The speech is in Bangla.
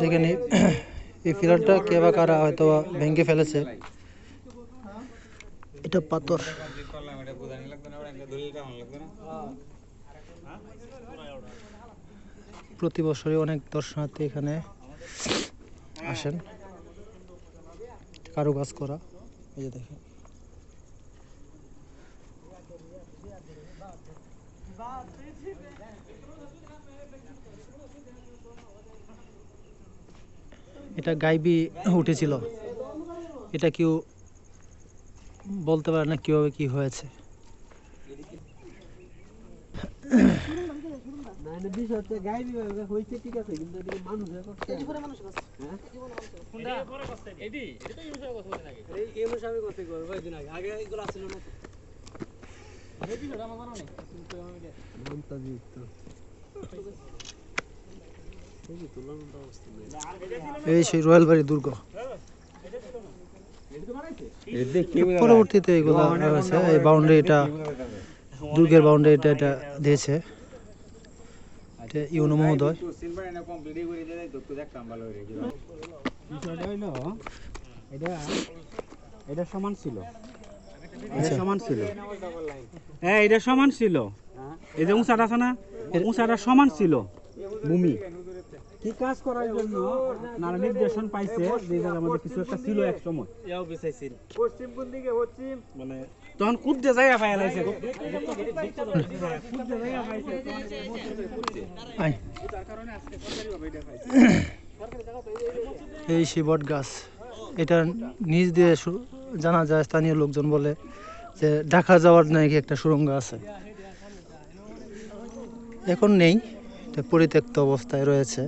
দেখে এই পিলারটা কে বা কারা হয়তো ভেঙে ফেলেছে। এটা পাথর। প্রতি বছরই অনেক দর্শনার্থী এখানে আসেন। কারুকাজ করা। এই যে দেখেন। এটা গাইবি উঠেছিল এটা কেউ বলতে পারে না কীভাবে কি হয়েছে আগে। এই সেই রয়্যাল বাড়ি দুর্গ। পরবর্তীতে এগুলো হয়েছে এই বাউন্ডারি এটা দুর্গের বাউন্ডারি এটা এটা দিয়েছে। এটা ইউনো মহোদয়। এটা এটা সমান ছিল এটা সমান ছিল হ্যাঁ এটা সমান ছিল। এই যে উঁচাটা আছে না উঁচাটা সমান ছিল। ভূমি। কি কাজ করার জন্য নানা নির্দেশন পাইছে যে মধ্যে কিছু একটা ছিল এক সময়। পশ্চিম কোন দিকে পশ্চিম। মানে তখন কুদ্দে জায়গা লাইছে। কুদ্দে জায়গা পাইছে আই। এই শিবট গাছ এটা নিচ দিয়ে জানা যায় স্থানীয় লোকজন বলে যে ঢাকা যাওয়ার নাকি একটা সুড়ঙ্গ আছে। এখন নেই। পরিত্যক্ত অবস্থায় রয়েছে।